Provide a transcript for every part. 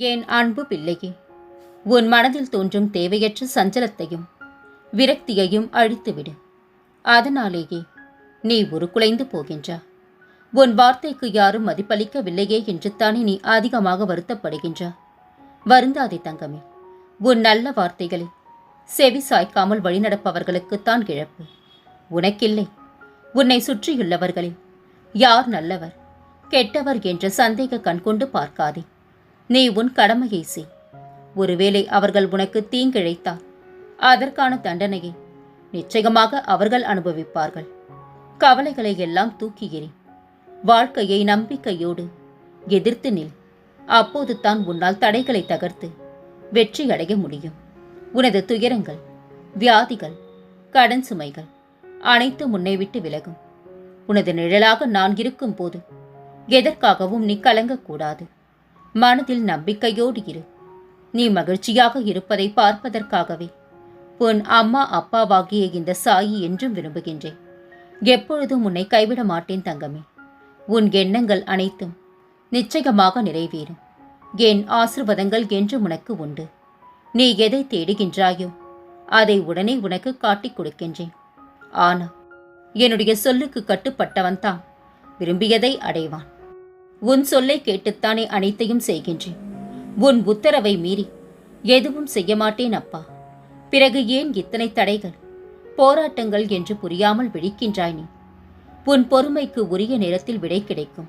என் அன்பு பிள்ளையே? உன் மனதில் தோன்றும் தேவையற்ற சஞ்சலத்தையும் விரக்தியையும் அழித்துவிடு. அதனாலேயே நீ உருக்குலைந்து போகின்றா. உன் வார்த்தைக்கு யாரும் மதிப்பளிக்கவில்லையே என்று தானே நீ அதிகமாக வருத்தப்படுகின்றா. வருந்தாதே தங்கமே உன் நல்ல வார்த்தைகளை செவி சாய்க்காமல் வழிநடப்பவர்களுக்குத்தான் இழப்பு. உனக்கில்லை உன்னை சுற்றியுள்ளவர்களில் யார் நல்லவர் கெட்டவர் என்ற சந்தேக கண்கொண்டு பார்க்காதே. நீ உன் கடமையை செய். ஒருவேளை அவர்கள் உனக்கு தீங்கிழைத்தால் அதற்கான தண்டனையை நிச்சயமாக அவர்கள் அனுபவிப்பார்கள். கவலைகளை எல்லாம் தூக்கி எறி வாழ்க்கையை நம்பிக்கையோடு எதிர்த்து நில். அப்போது தான் உன்னால் தடைகளை தகர்த்து வெற்றி அடைய முடியும். உனது துயரங்கள் வியாதிகள் கடன் சுமைகள் அனைத்து முன்னே விட்டு விலகும். உனது நிழலாக நான் இருக்கும் போது எதற்காகவும் நீ கலங்கக்கூடாது. மனதில் நம்பிக்கையோடு இரு. நீ மகிழ்ச்சியாக இருப்பதை பார்ப்பதற்காகவே. உன் அம்மா அப்பாவாகிய இந்த சாயி என்றும் விரும்புகின்றேன். எப்பொழுதும் உன்னை கைவிட மாட்டேன் தங்கமே. உன் எண்ணங்கள் அனைத்தும் நிச்சயமாக நிறைவேறும். என் ஆசிர்வாதங்கள் என்றும் உனக்கு உண்டு. நீ எதை தேடுகின்றாயோ அதை உடனே உனக்கு காட்டிக் கொடுக்கின்றேன். ஆனால் என்னுடைய சொல்லுக்கு கட்டுப்பட்டவன் தான் விரும்பியதை அடைவான். உன் சொல்லை கேட்டுத்தானே அனைத்தையும் செய்கின்றேன். உன் உத்தரவை மீறி எதுவும் செய்ய மாட்டேன் அப்பா. பிறகு ஏன் இத்தனை தடைகள் போராட்டங்கள் என்று புரியாமல் விழிக்கின்றாய் நீ? உன் பொறுமைக்கு உரிய நேரத்தில் விடை கிடைக்கும்.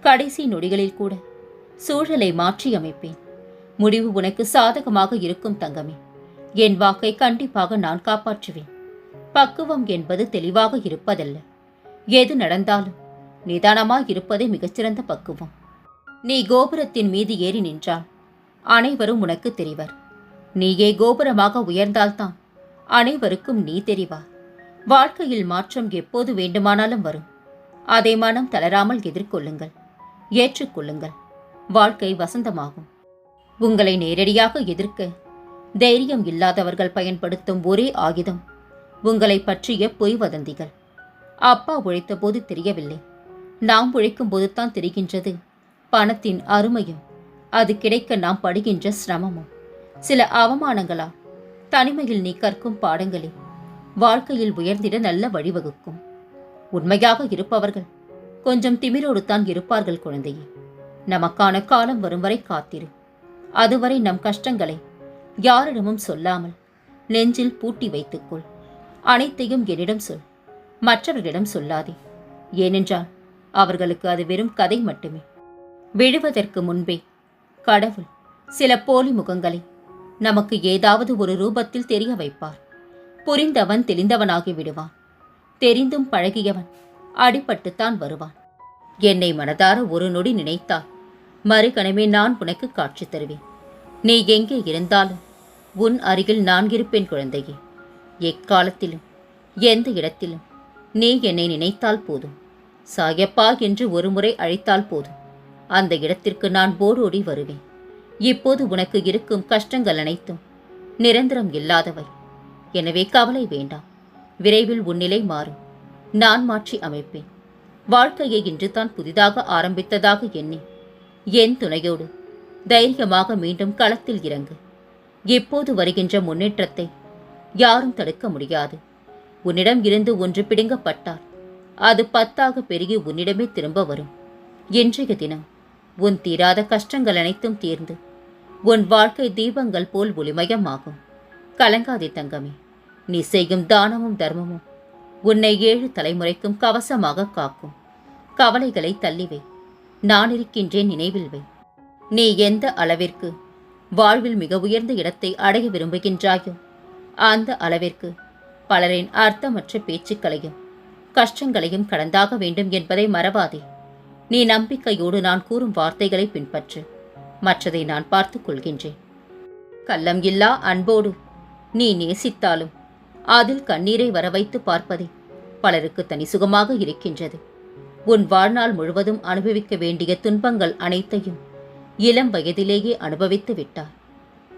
கடைசி நொடிகளில் கூட சூழலை மாற்றி அமைப்பேன். முடிவு உனக்கு சாதகமாக இருக்கும் தங்கமே. என் வாக்கை கண்டிப்பாக நான் காப்பாற்றுவேன். பக்குவம் என்பது தெளிவாக இருப்பதல்ல. எது நடந்தாலும் நிதானமாக இருப்பதே மிகச்சிறந்த பக்குவம். நீ கோபுரத்தின் மீது ஏறி நின்றால் அனைவரும் உனக்கு தெரிவர். நீயே கோபுரமாக உயர்ந்தால்தான் அனைவருக்கும் நீ தெரிவார் வாழ்க்கையில் மாற்றம் எப்போது வேண்டுமானாலும் வரும். அதை மனம் தளராமல் எதிர்கொள்ளுங்கள். ஏற்றுக்கொள்ளுங்கள். வாழ்க்கை வசந்தமாகும். உங்களை நேரடியாக எதிர்க்க தைரியம் இல்லாதவர்கள் பயன்படுத்தும் ஒரே ஆயுதம் உங்களை பற்றிய பொய் வதந்திகள். அப்பா உழைத்தபோது தெரியவில்லை. நாம் உழைக்கும் போதுதான் தெரிகின்றது. பணத்தின் அருமையும் அது கிடைக்க நாம் படுகின்ற சிரமமும். சில அவமானங்களால் தனிமையில் நீ கற்கும் பாடங்களே வாழ்க்கையில் உயர்ந்திட நல்ல வழிவகுக்கும். உண்மையாக இருப்பவர்கள் கொஞ்சம் திமிரோடு தான் இருப்பார்கள் குழந்தையே. நமக்கான காலம் வரும் வரை காத்திரு. அதுவரை நம் கஷ்டங்களை யாரிடமும் சொல்லாமல் நெஞ்சில் பூட்டி வைத்துக்கொள். அனைத்தையும் என்னிடம் சொல் மற்றவர்களிடம் சொல்லாதே. ஏனென்றால் அவர்களுக்கு அது வெறும் கதை மட்டுமே. விழுவதற்கு முன்பே கடவுள் சில போலி முகங்களை நமக்கு ஏதாவது ஒரு ரூபத்தில் தெரிய வைப்பார். புரிந்தவன் தெளிந்தவனாகி விடுவான். தெரிந்தும் பழகியவன் அடிபட்டுத்தான் வருவான். என்னை மனதார ஒரு நொடி நினைத்தால் மறுகணமே நான் உனக்கு காட்சி தருவேன். நீ எங்கே இருந்தாலும் உன் அருகில் நான் இருப்பேன் குழந்தையே. எக்காலத்திலும் எந்த இடத்திலும் நீ என்னை நினைத்தால் போதும். சாயப்பா என்று ஒருமுறை அழைத்தால் போதும். அந்த இடத்திற்கு நான் போடோடி வருவேன். இப்போது உனக்கு இருக்கும் கஷ்டங்கள் அனைத்தும் நிரந்தரம் இல்லாதவை. எனவே கவலை வேண்டாம். விரைவில் உன்னிலை மாறும். நான் மாற்றி அமைப்பேன். வாழ்க்கையை இன்று தான் புதிதாக ஆரம்பித்ததாக எண்ணி என் துணையோடு தைரியமாக மீண்டும் களத்தில் இறங்கு. இப்போது வருகின்ற முன்னேற்றத்தை யாரும் தடுக்க முடியாது. உன்னிடம் இருந்து ஒன்று பிடுங்கப்பட்டார் அது பத்தாக பெருகி உன்னிடமே திரும்ப வரும். இன்றைய தினம் உன் தீராத கஷ்டங்கள் அனைத்தும் தீர்ந்து உன் வாழ்க்கை தீபங்கள் போல் ஒளிமயமாகும். கலங்காதே தங்கமே நீ செய்யும் தானமும் தர்மமும் உன்னை ஏழு தலைமுறைக்கும் கவசமாக காக்கும். கவலைகளை தள்ளிவை நான் இருக்கின்றேன் நினைவில் வை. நீ எந்த அளவிற்கு வாழ்வில் மிக உயர்ந்த இடத்தை அடைய விரும்புகின்றாயோ அந்த அளவிற்கு பலரின் அர்த்தமற்ற பேச்சுக்களையும் கஷ்டங்களையும் கடந்தாக வேண்டும் என்பதை மறவாதே. நீ நம்பிக்கையோடு நான் கூறும் வார்த்தைகளை பின்பற்று. மற்றதை நான் பார்த்துக் கொள்கின்றேன். கள்ளம் இல்லா அன்போடு நீ நேசித்தாலும் அதில் கண்ணீரை வர வைத்து பார்ப்பதே பலருக்கு தனி சுகமாக இருக்கின்றது. உன் வாழ்நாள் முழுவதும் அனுபவிக்க வேண்டிய துன்பங்கள் அனைத்தையும் இளம் வயதிலேயே அனுபவித்து விட்டார்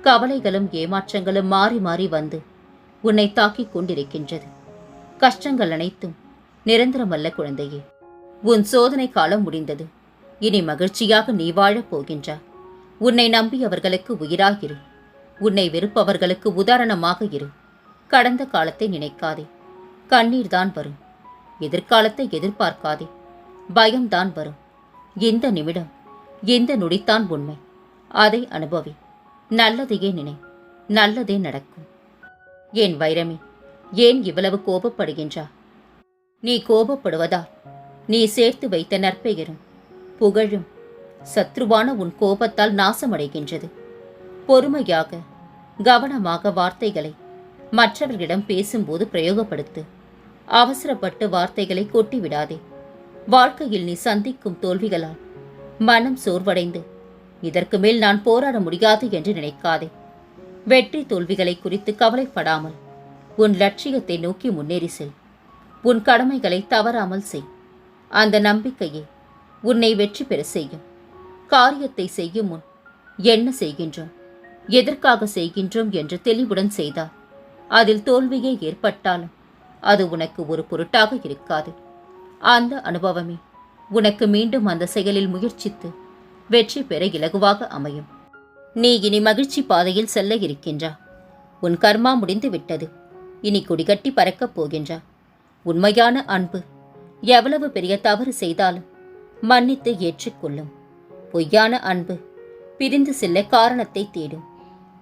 கவலைகளும் ஏமாற்றங்களும் மாறி மாறி வந்து உன்னை தாக்கிக் கொண்டிருக்கின்றது. கஷ்டங்கள் அனைத்தும் நிரந்தரமல்ல குழந்தையே. உன் சோதனை காலம் முடிந்தது. இனி மகிழ்ச்சியாக நீ வாழப் போகின்றாய் உன்னை நம்பியவர்களுக்கு உயிராகிரு உன்னை வெறுப்பவர்களுக்கு உதாரணமாக இரு. கடந்த காலத்தை நினைக்காதே. கண்ணீர் தான் வரும். எதிர்காலத்தை எதிர்பார்க்காதே. பயம்தான் வரும். இந்த நிமிடம் இந்த நொடித்தான் உண்மை. அதை அனுபவி. நல்லதையே நினை. நல்லதே நடக்கும். ஏன் வைரமே ஏன் இவ்வளவு கோபப்படுகின்றா? நீ கோபப்படுவதால் நீ சேர்த்து வைத்த நற்பெயரும் புகழும் சத்ருவான உன் கோபத்தால் நாசமடைகின்றது. பொறுமையாக கவனமாக வார்த்தைகளை மற்றவர்களிடம் பேசும்போது பிரயோகப்படுத்து அவசரப்பட்டு வார்த்தைகளை கொட்டிவிடாதே. வாழ்க்கையில் நீ சந்திக்கும் தோல்விகளால் மனம் சோர்வடைந்து இதற்கு மேல் நான் போராட முடியாது என்று நினைக்காதே. வெற்றி தோல்விகளை குறித்து கவலைப்படாமல் உன் லட்சியத்தை நோக்கி முன்னேறி செல். உன் கடமைகளை தவறாமல் செய். அந்த நம்பிக்கையே உன்னை வெற்றி பெற செய்யும். காரியத்தை செய்யும் முன் என்ன செய்கின்றோம்? எதற்காக செய்கின்றோம் என்று தெளிவுடன் செய்தால் அதில் தோல்வியே ஏற்பட்டாலும் அது உனக்கு ஒரு பொருட்டாக இருக்காது. அந்த அனுபவமே உனக்கு மீண்டும் அந்த செயலில் முயற்சித்து வெற்றி பெற இலகுவாக அமையும். நீ இனி மகிழ்ச்சி பாதையில் செல்ல இருக்கின்றா? உன் கர்மா முடிந்து விட்டது இனி கொடிகட்டி பறக்கப் போகின்றா? உண்மையான அன்பு. எவ்வளவு பெரிய தவறு செய்தாலும் மன்னித்து ஏற்றுக்கொள்ளும். பொய்யான அன்பு பிரிந்து செல்ல காரணத்தை தேடும்.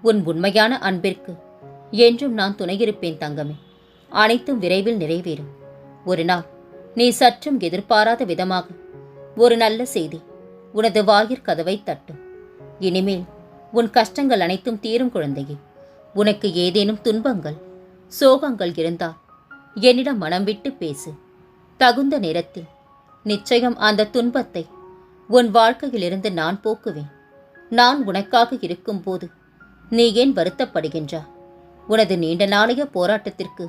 உன் உண்மையான அன்பிற்கு என்றும் நான் துணையிருப்பேன் தங்கமே. அனைத்தும் விரைவில் நிறைவேறும். ஒரு நாள் நீ சற்றும் எதிர்பாராத விதமாக ஒரு நல்ல செய்தி உனது வாயிற் கதவை தட்டும். இனிமேல் உன் கஷ்டங்கள் அனைத்தும் தீரும் குழந்தையே. உனக்கு ஏதேனும் துன்பங்கள் சோகங்கள் இருந்தால் என்னிடம் மனம் விட்டு பேசு. தகுந்த நேரத்தில். நிச்சயம் அந்த துன்பத்தை உன் வாழ்க்கையிலிருந்து நான் போக்குவேன். நான் உனக்காக இருக்கும்போது நீ ஏன் வருத்தப்படுகின்றா? உனது நீண்ட நாளைய போராட்டத்திற்கு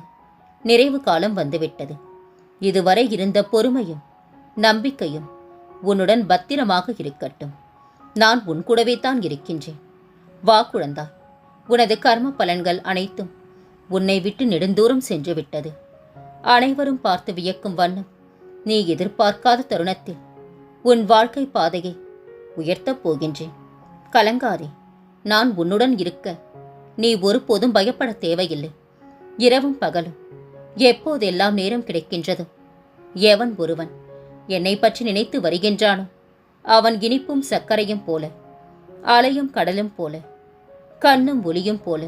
நிறைவு காலம் வந்துவிட்டது. இதுவரை இருந்த பொறுமையும் நம்பிக்கையும் உன்னுடன் பத்திரமாக இருக்கட்டும். நான் உன் கூடவே தான் இருக்கின்றேன். வா குழந்தா. உனது கர்ம பலன்கள் அனைத்தும் உன்னை விட்டு நெடுந்தூரம் சென்று விட்டது அனைவரும் பார்த்து வியக்கும் வண்ணம். நீ எதிர்பார்க்காத தருணத்தில் உன் வாழ்க்கை பாதையை உயர்த்தப் போகின்றேன். கலங்காதே நான் உன்னுடன் இருக்க நீ ஒருபோதும் பயப்பட தேவையில்லை. இரவும் பகலும் எப்போதெல்லாம் நேரம் கிடைக்கின்றதோ எவன் ஒருவன் என்னை பற்றி நினைத்து வருகின்றானோ அவன் இனிப்பும் சர்க்கரையும் போல அலையும் கடலும் போல கண்ணும் ஒளியும் போல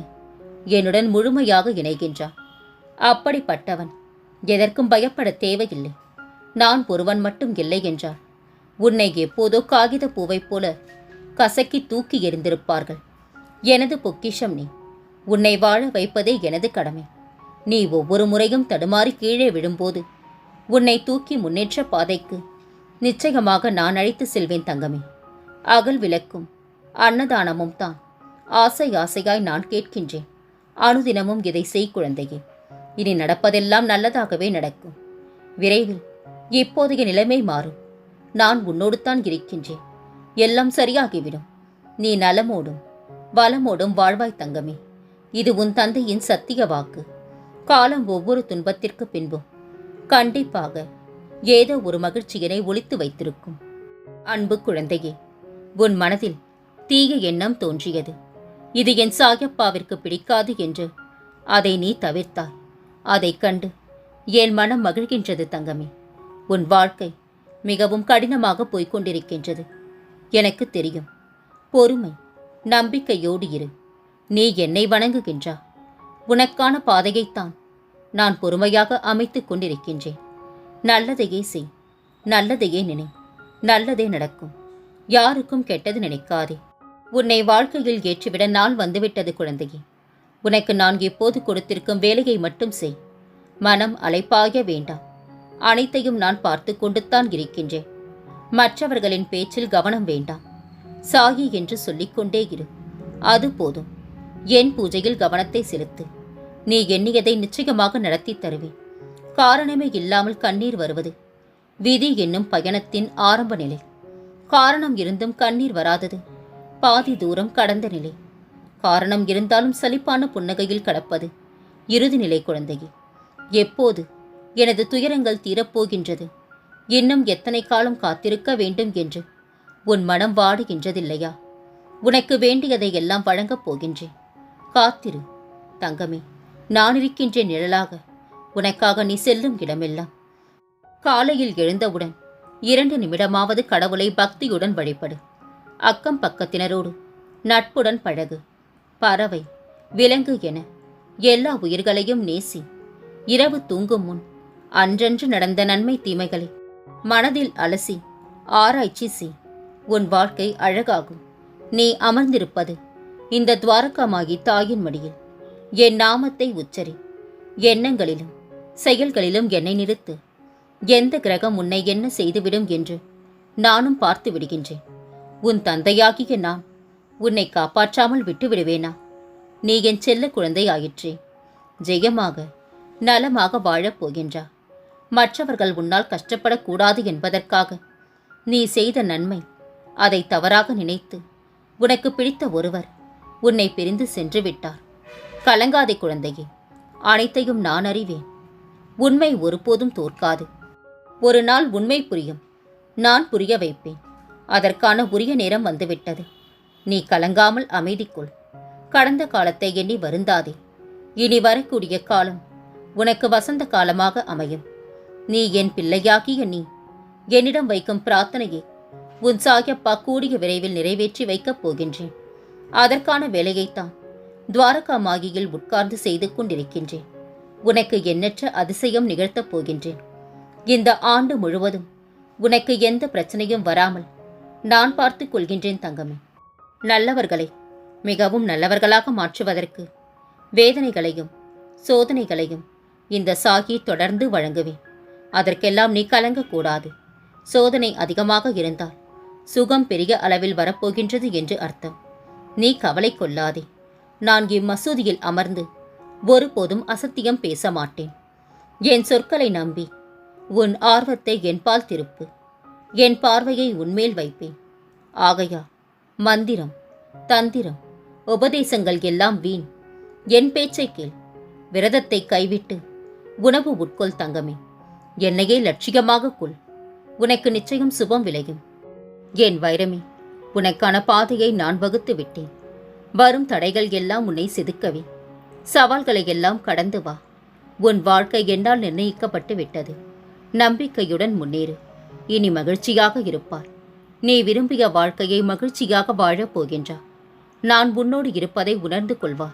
என்னுடன் முழுமையாக இணைகின்றான். அப்படிப்பட்டவன் எதற்கும் பயப்பட தேவையில்லை. நான் ஒருவன் மட்டும் இல்லை என்றார் உன்னை எப்போதோ காகித பூவைப் போல கசக்கி தூக்கி எறிந்திருப்பார்கள். எனது பொக்கிஷம் நீ. உன்னை வாழ வைப்பதே எனது கடமை. நீ ஒவ்வொரு முறையும் தடுமாறி கீழே விழும்போது உன்னை தூக்கி முன்னேற்ற பாதைக்கு நிச்சயமாக நான் அழைத்து செல்வேன் தங்கமே. அகல் விளக்கும் அன்னதானமும் தான். ஆசை ஆசையாய் நான் கேட்கின்றேன். அனுதினமும் இதை செய் குழந்தையே. இனி நடப்பதெல்லாம் நல்லதாகவே நடக்கும். விரைவில் இப்போதைய நிலைமை மாறும். நான் உன்னோடு தான் இருக்கின்றேன். எல்லாம் சரியாகிவிடும். நீ நலமோடும் வளமோடும் வாழ்வாய் தங்கமே. இது உன் தந்தையின் சத்திய வாக்கு. காலம் ஒவ்வொரு துன்பத்திற்கு பின்பும். கண்டிப்பாக ஏதோ ஒரு மகிழ்ச்சியினை ஒழித்து வைத்திருக்கும். அன்பு குழந்தையே உன் மனதில் தீய எண்ணம் தோன்றியது. இது என் சாயப்பாவிற்கு பிடிக்காது என்று அதை நீ தவிர்த்தாய். அதைக் கண்டு என் மனம் மகிழ்கின்றது தங்கமே. உன் வாழ்க்கை மிகவும் கடினமாக போய்க் கொண்டிருக்கின்றது எனக்கு தெரியும். பொறுமை நம்பிக்கையோடு இரு. நீ என்னை வணங்குகின்றா? உனக்கான பாதையைத்தான் நான் பொறுமையாக அமைத்துக் கொண்டிருக்கின்றேன். நல்லதையே செய். நல்லதையே நினை. நல்லதே நடக்கும். யாருக்கும் கெட்டது நினைக்காதே. உன்னை வாழ்க்கையில் ஏற்றிவிட நாள் வந்துவிட்டது குழந்தையே. உனக்கு நான் இப்போது கொடுத்திருக்கும் வேலையை மட்டும் செய். மனம் அலைப்பாய வேண்டாம். அனைத்தையும் நான் பார்த்து கொண்டுத்தான் இருக்கின்றேன். மற்றவர்களின் பேச்சில் கவனம் வேண்டாம். சாகி என்று சொல்லிக்கொண்டே இரு. அது போதும். என் பூஜையில் கவனத்தை செலுத்து. நீ எண்ணியதை நிச்சயமாக நடத்தி தருவேன். காரணமே இல்லாமல் கண்ணீர் வருவது. விதி என்னும் பயணத்தின் ஆரம்ப நிலை. காரணம் இருந்தும் கண்ணீர் வராதது. பாதி தூரம் கடந்த நிலை. காரணம் இருந்தாலும் சலிப்பான புன்னகையில் கடப்பது. இறுதிநிலை குழந்தையே எப்போது எனது துயரங்கள் தீரப்போகின்றது? இன்னும் எத்தனை காலம் காத்திருக்க வேண்டும் என்று உன் மனம் வாடுகின்றதில்லையா? உனக்கு வேண்டியதை எல்லாம் வழங்கப் போகின்றேன். காத்திரு தங்கமே நான் இருக்கின்ற நிழலாக. உனக்காக நீ செல்லும் இடமெல்லாம். காலையில் எழுந்தவுடன் இரண்டு நிமிடமாவது கடவுளை பக்தியுடன் வழிபடு. அக்கம் பக்கத்தினரோடு நட்புடன் பழகு. பறவை விலங்கு என எல்லா உயிர்களையும் நேசி. இரவு தூங்கும் முன் அன்றன்று நடந்த நன்மை தீமைகளை மனதில் அலசி ஆராய்ச்சி செய். உன் வாழ்க்கை அழகாகும். நீ அமர்ந்திருப்பது இந்த துவாரகமாகி தாயின் மடியில். என் நாமத்தை உச்சரி. எண்ணங்களிலும் செயல்களிலும் என்னை நிறுத்து. எந்த கிரகம் உன்னை என்ன செய்துவிடும் என்று நானும் பார்த்து விடுகின்றேன். உன் தந்தையாகிய நான் உன்னை காப்பாற்றாமல் விட்டுவிடுவேனா? நீ என் செல்ல குழந்தை ஆயிற்றே ஜெயமாக நலமாக வாழப் போகின்றா. மற்றவர்கள் உன்னால் கஷ்டப்படக்கூடாது என்பதற்காக நீ செய்த நன்மை அதை தவறாக நினைத்து உனக்கு பிடித்த ஒருவர் உன்னை பிரிந்து சென்று விட்டார். கலங்காதே குழந்தையே அனைத்தையும் நான் அறிவேன். உண்மை ஒருபோதும் தோற்காது. ஒரு நாள் உண்மை புரியும் நான் புரிய வைப்பேன். அதற்கான உரிய நேரம் வந்துவிட்டது. நீ கலங்காமல் அமைதிக்குள். கடந்த காலத்தை எண்ணி வருந்தாதே. இனி வரக்கூடிய காலம் உனக்கு வசந்த காலமாக அமையும். நீ என் பிள்ளையாகிய நீ என்னிடம் வைக்கும் பிரார்த்தனையை உன் சாயப்பா கூடிய விரைவில் நிறைவேற்றி வைக்கப் போகின்றேன். அதற்கான வேலையைத்தான் துவாரகா மாகியில் உட்கார்ந்து செய்து கொண்டிருக்கின்றேன். உனக்கு எண்ணற்ற அதிசயம் நிகழ்த்தப் போகின்றேன். இந்த ஆண்டு முழுவதும் உனக்கு எந்த பிரச்சனையும் வராமல் நான் பார்த்துக் கொள்கின்றேன் தங்கமே. நல்லவர்களை மிகவும் நல்லவர்களாக மாற்றுவதற்கு வேதனைகளையும் சோதனைகளையும் இந்த சாகி தொடர்ந்து வழங்குவேன். அதற்கெல்லாம் நீ கலங்கக்கூடாது. சோதனை அதிகமாக இருந்தால் சுகம் பெரிய அளவில் வரப்போகின்றது என்று அர்த்தம். நீ கவலை கொள்ளாதே. நான் இம்மசூதியில் அமர்ந்து ஒருபோதும் அசத்தியம் பேச மாட்டேன் என் சொற்களை நம்பி உன் ஆர்வத்தை என்பால் திருப்பு. என் பார்வையை உன்மேல் வைப்பேன். ஆகையா மந்திரம் தந்திரம் உபதேசங்கள் எல்லாம் வீண். என் பேச்சை கேள். விரதத்தை கைவிட்டு உணவு உட்கொள் தங்கமே. என்னையே லட்சியமாக கொள். உனக்கு நிச்சயம் சுபம் விளையும். என் வைரமே உனக்கான பாதையை நான் வகுத்து விட்டேன். வரும் தடைகள் எல்லாம் உன்னை செதுக்கவே. சவால்களை எல்லாம் கடந்து வா. உன் வாழ்க்கை என்னால் நிர்ணயிக்கப்பட்டு விட்டது. நம்பிக்கையுடன் முன்னேறு. இனி மகிழ்ச்சியாக இருப்பார் நீ விரும்பிய வாழ்க்கையை மகிழ்ச்சியாக வாழப் போகின்றா. நான் உன்னோடு இருப்பதை உணர்ந்து கொள்வா.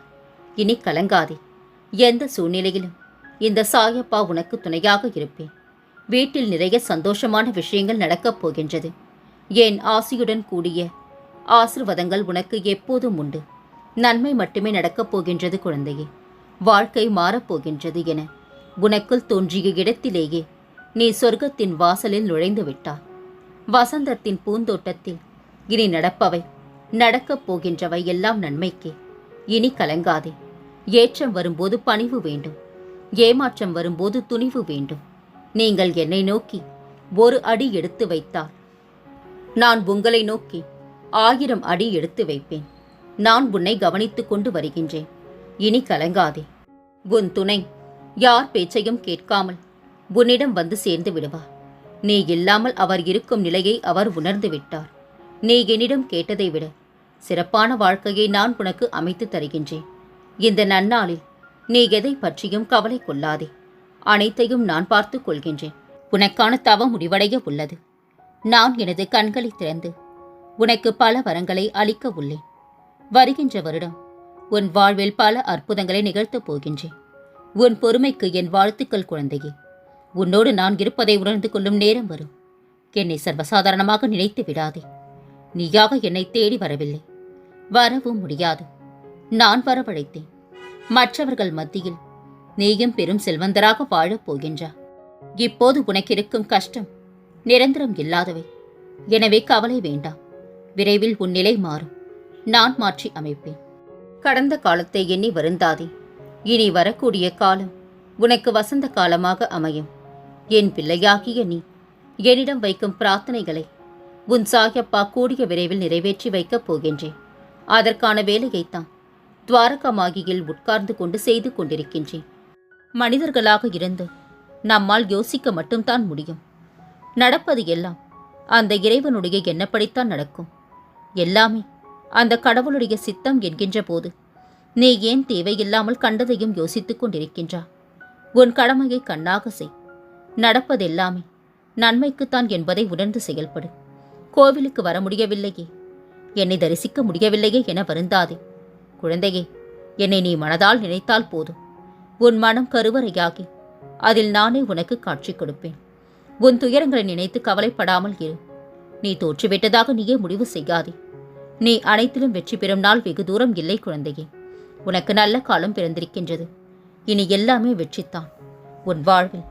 இனி கலங்காதே. எந்த சூழ்நிலையிலும் இந்த சாயப்பா உனக்கு துணையாக இருப்பேன். வீட்டில் நிறைய சந்தோஷமான விஷயங்கள் நடக்கப் போகின்றது. என் ஆசியுடன் கூடிய ஆசிர்வாதங்கள் உனக்கு எப்போதும் உண்டு. நன்மை மட்டுமே நடக்கப் போகின்றது குழந்தையே. வாழ்க்கை மாறப்போகின்றது என உனக்குள் தோன்றிய இடத்திலேயே நீ சொர்க்கத்தின் வாசலில் நுழைந்து விட்டாய் வசந்தத்தின் பூந்தோட்டத்தில். இனி நடப்பவை நடக்கப் போகின்றவை எல்லாம் நன்மைக்கே. இனி கலங்காதே. ஏற்றம் வரும்போது பணிவு வேண்டும். ஏமாற்றம் வரும்போது துணிவு வேண்டும். நீங்கள் என்னை நோக்கி ஒரு அடி எடுத்து வைத்தால் நான் உங்களை நோக்கி ஆயிரம் அடி எடுத்து வைப்பேன். நான் உன்னை கவனித்துக் கொண்டு வருகின்றேன். இனி கலங்காதே. உன் துணை யார் பேச்சையும் கேட்காமல் உன்னிடம் வந்து சேர்ந்து விடுவார் நீ இல்லாமல் அவர் இருக்கும் நிலையை அவர் உணர்ந்து விட்டார். நீ என்னிடம் கேட்டதை விட சிறப்பான வாழ்க்கையை நான் உனக்கு அமைத்து தருகின்றேன். இந்த நன்னாளில் நீ எதை பற்றியும் கவலை கொள்ளாதே. அனைத்தையும் நான் பார்த்து கொள்கின்றேன். உனக்கான தவ முடிவடைய உள்ளது. நான் எனது கண்களை திறந்து உனக்கு பல வரங்களை அளிக்க உள்ளேன். வருகின்ற வருடம் உன் வாழ்வில் பல அற்புதங்களை நிகழ்த்தப் போகின்றேன். உன் பொறுமைக்கு என் வாழ்த்துக்கள் குழந்தையே. உன்னோடு நான் இருப்பதை உணர்ந்து கொள்ளும் நேரம் வரும். என்னை சர்வசாதாரணமாக நினைத்து விடாதே. நீயாக என்னை தேடி வரவில்லை. வரவும் முடியாது. நான் வரவழைத்தேன். மற்றவர்கள் மத்தியில் நீயும் பெரும் செல்வந்தராக வாழப் போகின்றா. இப்போது உனக்கிருக்கும் கஷ்டம் நிரந்தரம் இல்லாதவை. எனவே கவலை வேண்டாம். விரைவில் உன் நிலை மாறும். நான் மாற்றி அமைப்பேன். கடந்த காலத்தை எண்ணி வருந்தாதே. இனி வரக்கூடிய காலம் உனக்கு வசந்த காலமாக அமையும். என் பிள்ளையாகிய நீ. என்னிடம் வைக்கும் பிரார்த்தனைகளை உன் சாயப்பா கூடிய விரைவில் நிறைவேற்றி வைக்கப் போகின்றேன். அதற்கான வேலையைத்தான் துவாரகமாகியில் உட்கார்ந்து கொண்டு செய்து கொண்டிருக்கின்றேன். மனிதர்களாக இருந்து நம்மால் யோசிக்க மட்டும்தான் முடியும். நடப்பது எல்லாம் அந்த இறைவனுடைய எண்ணப்படித்தான் நடக்கும். எல்லாமே அந்த கடவுளுடைய சித்தம் என்கின்ற போது நீ ஏன் தேவையில்லாமல் கண்டதையும் யோசித்துக் கொண்டிருக்கின்றா? உன் கடமையை கண்ணாக செய். நடப்பதெல்லாமே நன்மைக்குத்தான் என்பதை உணர்ந்து செயல்படு. கோவிலுக்கு வர முடியவில்லையே. என்னை தரிசிக்க முடியவில்லையே என வருந்தாதே. குழந்தையே என்னை நீ மனதால் நினைத்தால் போதும். உன் மனம் கருவறையாகி அதில் நானே உனக்கு காட்சி கொடுப்பேன். உன் துயரங்களை நினைத்து கவலைப்படாமல் இரு. நீ தோற்றுவிட்டதாக நீயே முடிவு செய்யாதே. நீ அனைத்திலும் வெற்றி பெறும் நாள் வெகு தூரம் இல்லை குழந்தையே. உனக்கு நல்ல காலம் பிறந்திருக்கின்றது. இனி எல்லாமே வெற்றித்தான். உன் வாழ்வில்